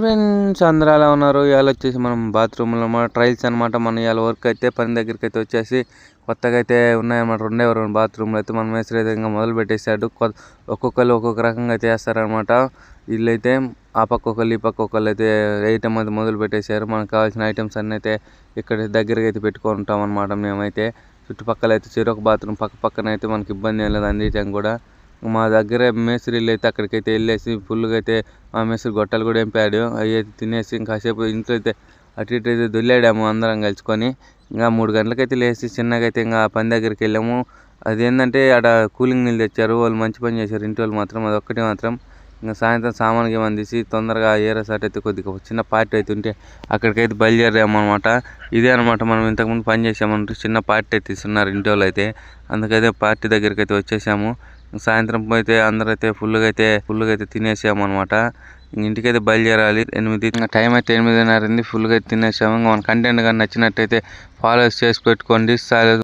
Friends అందరూ ఎలా ఉన్నారు? ఇవాళ వచ్చేసి మనం బాత్రూమ్లో మన ట్రైల్స్ అనమాట మనం ఇవాళ వర్క్ అయితే పని దగ్గరికి అయితే వచ్చేసి కొత్తగా అయితే ఉన్నాయన్నమాట. రెండే రెండు బాత్రూమ్లు అయితే మన మేస్త్రి అయితే ఇంకా మొదలు పెట్టేశాడు. ఒక్కొక్కరు ఒక్కొక్క రకంగా అయితే వేస్తారనమాట వీళ్ళైతే ఆ పక్క ఒకళ్ళు ఈ పక్క ఒకళ్ళు అయితే ఐటమ్ అయితే మొదలు పెట్టేశారు. మనకు కావాల్సిన ఐటమ్స్ అన్నీ అయితే ఇక్కడ దగ్గరగా అయితే పెట్టుకుంటాం అనమాట మేమైతే. చుట్టుపక్కల అయితే చెరొక బాత్రూమ్ పక్క పక్కన అయితే మనకి ఇబ్బంది ఏం లేదు అందించడం కూడా. మా దగ్గర మేస్త్రీలు అయితే అక్కడికైతే వెళ్ళేసి ఫుల్గా అయితే మా మేస్త్రి గొట్టాలు కూడా ఎంపాడు. అవి అయితే తినేసి ఇంకాసేపు ఇంట్లో అయితే అటు ఇటు అయితే దొల్లాడాము అందరం కలుసుకొని. ఇంకా మూడు గంటలకైతే లేచి చిన్నగా అయితే ఇంకా పని దగ్గరికి వెళ్ళాము. అదేంటంటే ఆడ కూలింగ్ నీళ్ళు తెచ్చారు. వాళ్ళు మంచి పని చేశారు. ఇంటి వాళ్ళు మాత్రం అది ఒక్కటే మాత్రం. ఇంకా సాయంత్రం సామాన్కి ఏమని తీసి తొందరగా ఏరే సాట్ అయితే కొద్దిగా చిన్న పార్టీ అయితే ఉంటే అక్కడికైతే బయలుదేరాము అనమాట ఇదే అనమాట మనం ఇంతకుముందు పని చేసామంటే చిన్న పార్టీ అయితే ఇస్తున్నారు ఇంటి వాళ్ళు అయితే. అందుకైతే పార్టీ దగ్గరికి అయితే వచ్చేసాము. సాయంత్రం అయితే అందరూ అయితే ఫుల్గా అయితే ఫుల్గా అయితే తినేసాము అనమాట ఇంటికైతే బయలుదేరాలి. ఎనిమిది టైం అయితే ఎనిమిదిన్నర అయింది. ఫుల్గా అయితే తినేసాము మన కంటెంట్ కానీ నచ్చినట్టయితే ఫాలో చేసి పెట్టుకోండి.